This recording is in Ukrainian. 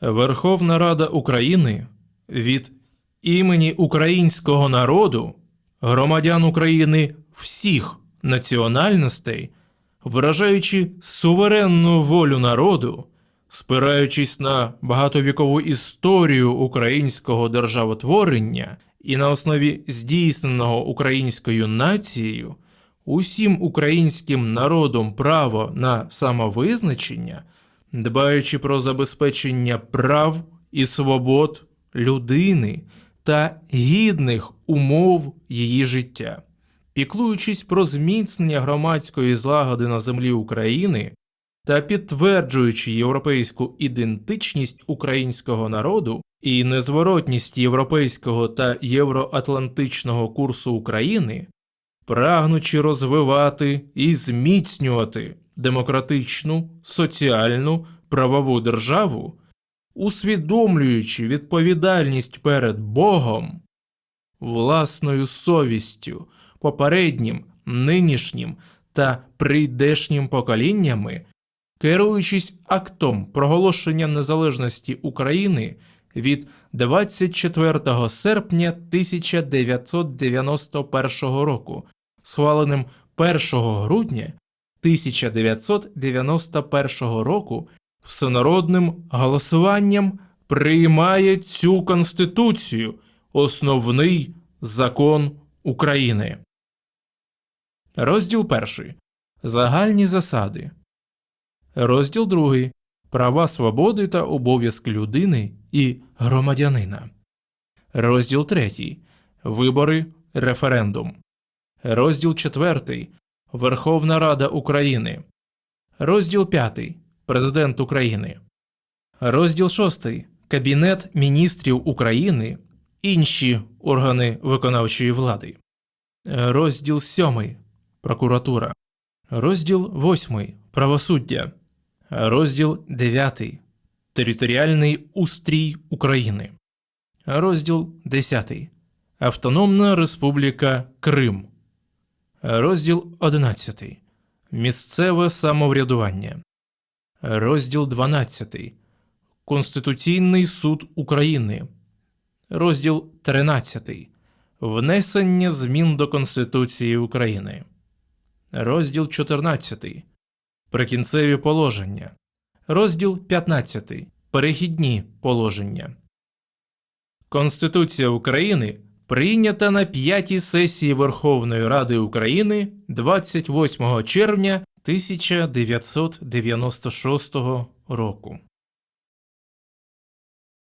Верховна Рада України від імені українського народу, громадян України всіх національностей, виражаючи суверенну волю народу, спираючись на багатовікову історію українського державотворення і на основі здійсненого українською нацією, усім українським народом право на самовизначення, дбаючи про забезпечення прав і свобод людини та гідних умов її життя, піклуючись про зміцнення громадської злагоди на землі України та підтверджуючи європейську ідентичність українського народу і незворотність європейського та євроатлантичного курсу України, прагнучи розвивати і зміцнювати демократичну, соціальну, правову державу, усвідомлюючи відповідальність перед Богом, власною совістю, попереднім, нинішнім та прийдешнім поколіннями, керуючись актом проголошення незалежності України від 24 серпня 1991 року, схваленим 1 грудня 1991 року всенародним голосуванням приймає цю Конституцію, основний закон України. Розділ 1. Загальні засади. Розділ 2. Права свободи та обов'язки людини і громадянина. Розділ 3. Вибори. Референдум. Розділ 4. Верховна Рада України. Розділ 5. Президент України. Розділ 6. Кабінет міністрів України. Інші органи виконавчої влади. Розділ 7. Прокуратура. Розділ 8. Правосуддя. Розділ 9. Територіальний устрій України. Розділ 10. Автономна Республіка Крим. Розділ 11. Місцеве самоврядування. Розділ 12. Конституційний суд України. Розділ 13. Внесення змін до Конституції України. Розділ 14. Прикінцеві положення. Розділ 15. Перехідні положення. Конституція України прийнята на п'ятій сесії Верховної Ради України 28 червня 1996 року.